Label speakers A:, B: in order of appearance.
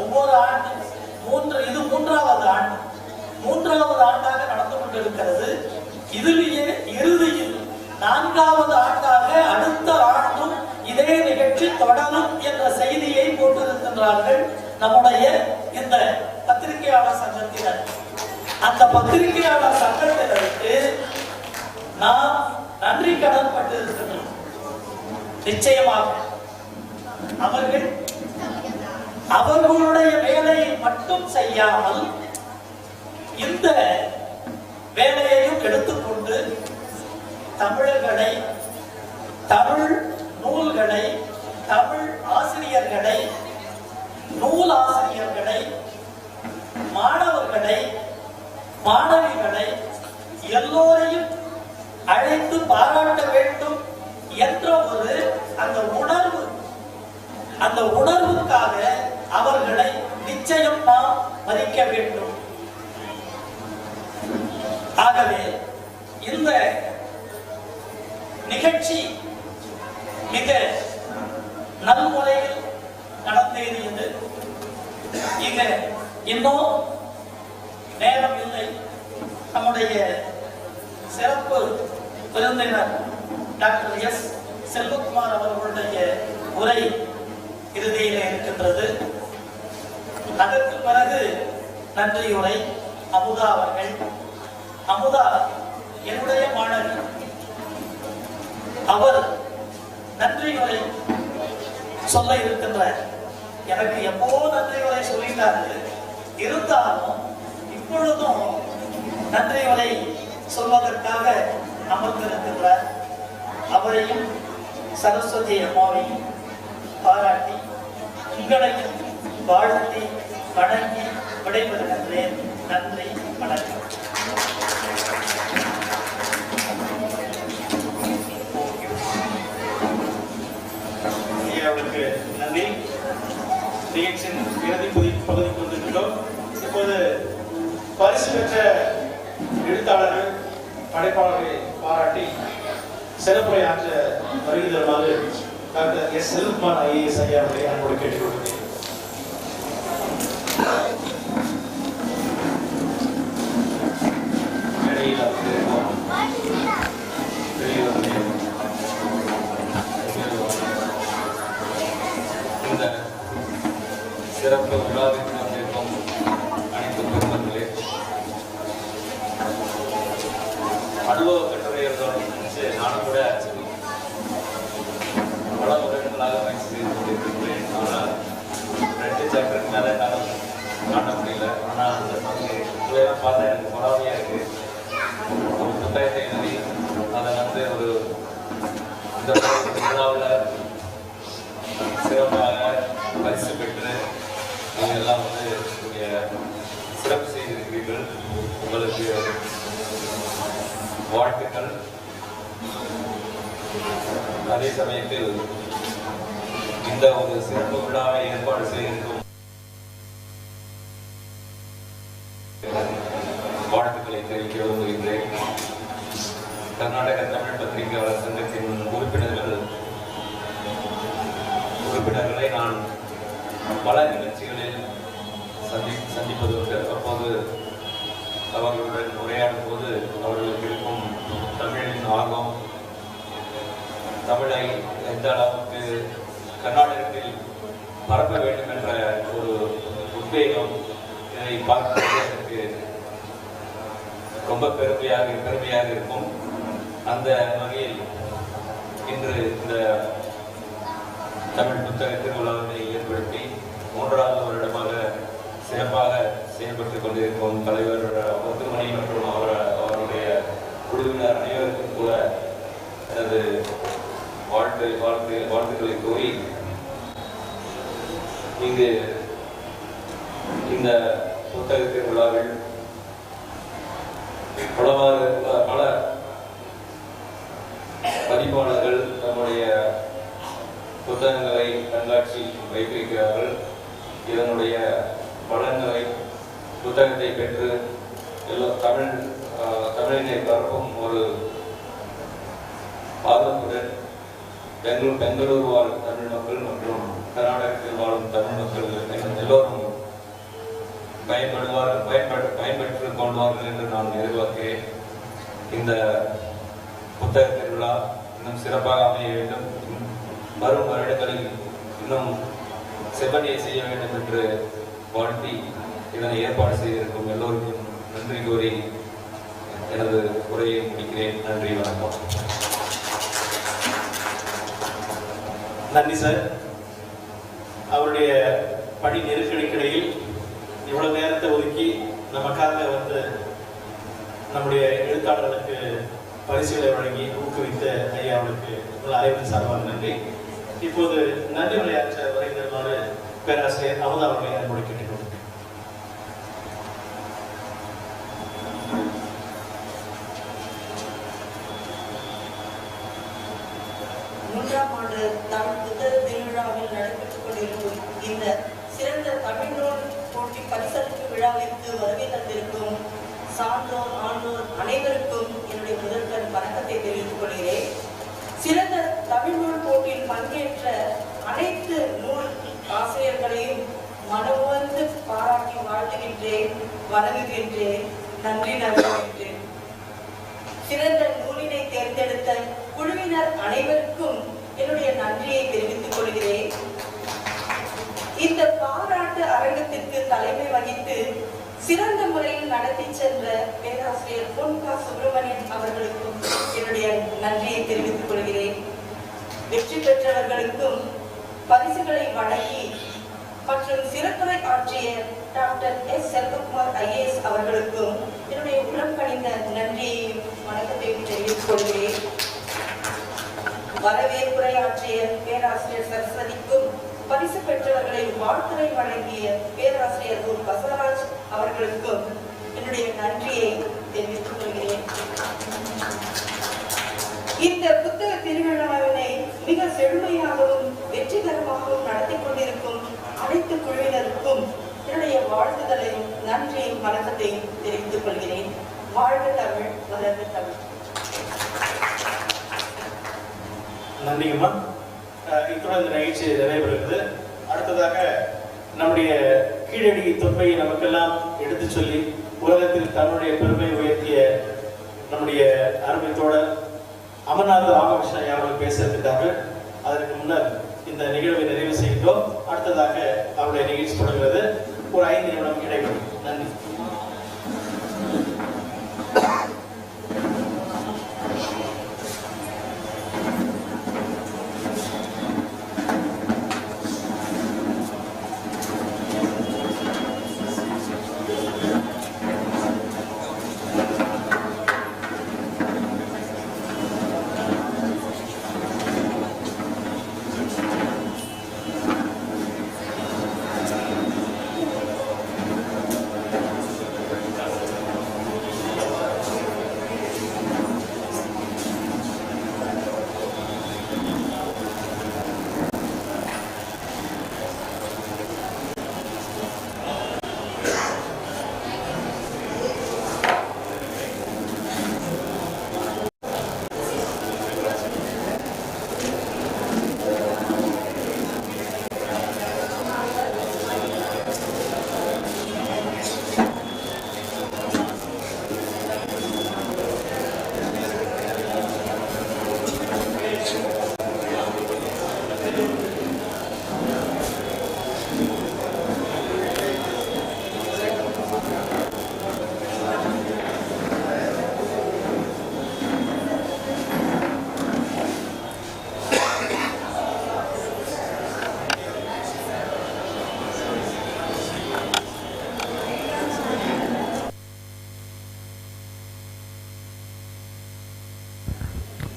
A: ஒவ்வொரு ஆண்டும் மூன்று இது மூன்றாவது ஆண்டு. மூன்றாவது ஆண்டாக நடந்து கொண்டிருக்கிறது. இதுலேயே இறுதியில் நான்காவது ஆண்டாக அடுத்த ஆண்டும் இதே நிகழ்ச்சி தொடரும் என்ற செய்தியை போட்டிருக்கின்றார்கள் நம்முடைய இந்த பத்திரிகையாளர் சங்கத்தினர். அந்த பத்திரிகையாளர் சங்கத்தினருக்கு நாம் நன்றி கடன் பட்டிருக்கின்றோம். நிச்சயமாக. அவர்கள் அவர்களுடைய வேலையை மட்டும் செய்யாமல் இந்த வேலையையும் எடுத்துக்கொண்டு தமிழர்களை தமிழ் நூல்களை தமிழ் ஆசிரியர்களை நூல் ஆசிரியர்களை மாணவர்களை மாணவிகளை எல்லோரையும் அழைத்து பாராட்ட வேண்டும் என்ற ஒரு அந்த உணர்வு அந்த உணர்வுக்காக அவர்களை நிச்சயம் நாம் மதிக்க வேண்டும். ஆகவே இந்த நிகழ்ச்சி மிக நல்முறையில் நடந்தேறியது இங்க இன்னும் நேரம் இல்லை. நம்முடைய சிறப்பு விருந்தினர் டாக்டர் எஸ் செல்வகுமார் அவர்களுடைய உரை இறுதியிலே இருக்கின்றது. அதற்கு பிறகு நன்றியுரை அமுதா அவர்கள். அமுதா என்னுடைய மாணவி. அவர் நன்றியுரை சொல்ல இருக்கின்றார். எனக்கு எப்போ நன்றியுரை சொல்லிட்டார்கள் இருந்தாலும் இப்பொழுதும் நன்றியுரை சொல்வதற்காக அமர்ந்திருக்கின்றார். அவரையும் சரஸ்வதி அம்மாவையும் பாராட்டி உங்களையும் வாழ்த்தி வணங்கி விடைபெறுகின்றேன் நன்றி வணக்கம்.
B: நன்றி. நிகழ்ச்சியின் இறுதி பகுதி பகுதிக்கு வந்திருக்கிறோம். இப்போது பரிசு பெற்ற எழுத்தாளர்கள் படைப்பாளர்களை பாராட்டி சிறப்புரை ஆற்ற வருகை தருமாறு டாக்டர் எஸ் செல்குமார் ஐஏஎஸ் ஐயா அவர்களை அன்போடு கேட்டுக்கொள்கிறேன்
C: சிறப்பு விழாவிற்கு வந்திருக்கும் அனைத்து பெருமக்களே. அனுபவ கட்டுரைகளோடு நானும் கூட பல வருடங்களாக பயிற்சி செய்து கொண்டிருக்கின்றேன் ஆனால் ரெண்டு சாப்டருக்கு மேலே என்னால் காட்ட முடியல. ஆனால் அந்த பங்கு பார்த்தா எனக்கு பொறாமையாக இருக்கு ஒரு புத்தகத்தை எழுதி அதை வந்து ஒரு இந்த விழாவில் சிறப்பாக பரிசு பெற்று நீங்கள் எல்லாம் வந்து இங்கே சிறப்பு செய்திருக்கிறீர்கள் உங்களுக்கு வாழ்த்துக்கள். அதே சமயத்தில் இந்த ஒரு சிறப்பு விழாவை ஏற்பாடு செய்திருக்கும் எந்த அளவுக்கு கர்நாடகத்தில் பரப்ப வேண்டும் என்ற ஒரு உத்வேகம் இதை பார்க்கும்போது எனக்கு ரொம்ப பெருமையாக பெருமையாக இருக்கும். அந்த வகையில் இன்று இந்த தமிழ் புத்தக திருவிழாவினை ஏற்படுத்தி மூன்றாவது வருடமாக சிறப்பாக செயல்பட்டுக் கொண்டிருக்கும் தலைவர் முத்துமணி மற்றும் அவர் அவருடைய குழுவினர் அனைவருக்கும் கூட எனது வாழ்த்து வாழ்த்து வாழ்த்துக்களை கூறி இங்கு இந்த புத்தக திருவிழாவில் பலவாறு பல பதிப்பாளர்கள் தம்முடைய புத்தகங்களை கண்காட்சி வைத்திருக்கிறார்கள். இதனுடைய பலன்களை புத்தகத்தை பெற்று எல்லா தமிழ் தமிழினை பரப்பும் ஒரு பெங்களூர் பெங்களூர் வாழ் தமிழ் மக்கள் மற்றும் கர்நாடகத்தில் வாழும் தமிழ் மக்கள் எல்லோரும் பயன்படுவார்கள் பயன்பட பயன்பெற்று கொள்வார்கள் என்று நான் எதிர்பார்க்கிறேன். இந்த புத்தக திருவிழா இன்னும் சிறப்பாக அமைய வேண்டும். வரும் வருடங்களில் இன்னும் செவ்வனியை செய்ய வேண்டும் என்று வாழ்த்தி இதனை ஏற்பாடு செய்திருக்கும் எல்லோருக்கும் நன்றி கூறி எனது உரையை முடிக்கிறேன். நன்றி வணக்கம்.
B: நன்றி சார் அவருடைய பணி நெருக்கடிக்கிடையில் இவ்வளவு நேரத்தை ஒதுக்கி நமக்காக வந்து நம்முடைய எழுத்தாளர்களுக்கு பரிசுகளை வழங்கி ஊக்குவித்த ஐயா அவளுக்கு உங்கள் அனைவரும் சார்பாக நன்றி. இப்போது நன்றி உரையாற்ற வருகிறவாறு பேராசிரியர் அமுதா அவர்களை அன்போடு
D: பரிசளிப்பு விழாவிற்கு வருகை தந்திருக்கும் சான்றோர் ஆண்டோர் அனைவருக்கும் என்னுடைய முதற்கண் வணக்கத்தை தெரிவித்துக் கொள்கிறேன். சிறந்த தமிழ் நூல் போட்டியில் பங்கேற்ற அனைத்து நூல் ஆசிரியர்களையும் மனமுவந்து பாராட்டி வாழ்த்துகின்றேன் வணங்குகின்றேன் நன்றி நல்குகின்றேன். சிறந்த நூலினை தேர்ந்தெடுத்த குழுவினர் அனைவருக்கும் என்னுடைய நன்றியை தெரிவித்துக் கொள்கிறேன். இந்த சிறந்த முறையில் நடத்தி சென்ற பேராசிரியர் பொன்கா சுப்பிரமணியன் அவர்களுக்கும் என்னுடைய நன்றியை தெரிவித்துக் கொள்கிறேன். வெற்றி பெற்றவர்களுக்கும் பரிசுகளை வழங்கி மற்றும் சிறப்புரை ஆற்றிய டாக்டர் எஸ். செல்வகுமார் ஐஏஎஸ் அவர்களுக்கும் என்னுடைய உளம் கணிந்த நன்றியையும் வணக்கத்தையும் தெரிவித்துக் கொள்கிறேன். வரவேற்புரை ஆற்றிய பேராசிரியர் சரஸ்வதிக்கும் பரிசு பெற்றவர்களை வாழ்த்துரை வழங்கிய பேராசிரியர் பசவராஜ் அவர்களுக்கும் என்னுடைய நன்றியை தெரிவித்துக் கொள்கிறேன். இந்த புத்தக திருவிழாவினை மிக செழுமையாகவும் வெற்றிகரமாகவும் நடத்தி கொண்டிருக்கும் அனைத்து குழுவினருக்கும் என்னுடைய வாழ்த்துதலையும் நன்றியும் வணக்கத்தையும் தெரிவித்துக் கொள்கிறேன். வாழ்க தமிழ் வளர்க தமிழ்.
B: நன்றிங்கம்மா இத்துடன் இந்த நிகழ்ச்சி நிறைவேறுகிறது அடுத்ததாக நம்முடைய கீழடி தொப்பை நமக்கெல்லாம் எடுத்து சொல்லி உலகத்தில் தன்னுடைய பெருமை உயர்த்திய நம்முடைய அருமைத்தோட தோழர் அமர்நாத் ராமகிருஷ்ணன் அவர்கள் பேச இருக்கின்றார்கள் அதற்கு முன்னர் இந்த நிகழ்வை நிறைவு செய்கின்றோம். அடுத்ததாக அவருடைய நிகழ்ச்சி தொடர்கிறது ஒரு ஐந்து நிமிடம் இடைவெளி. நன்றி.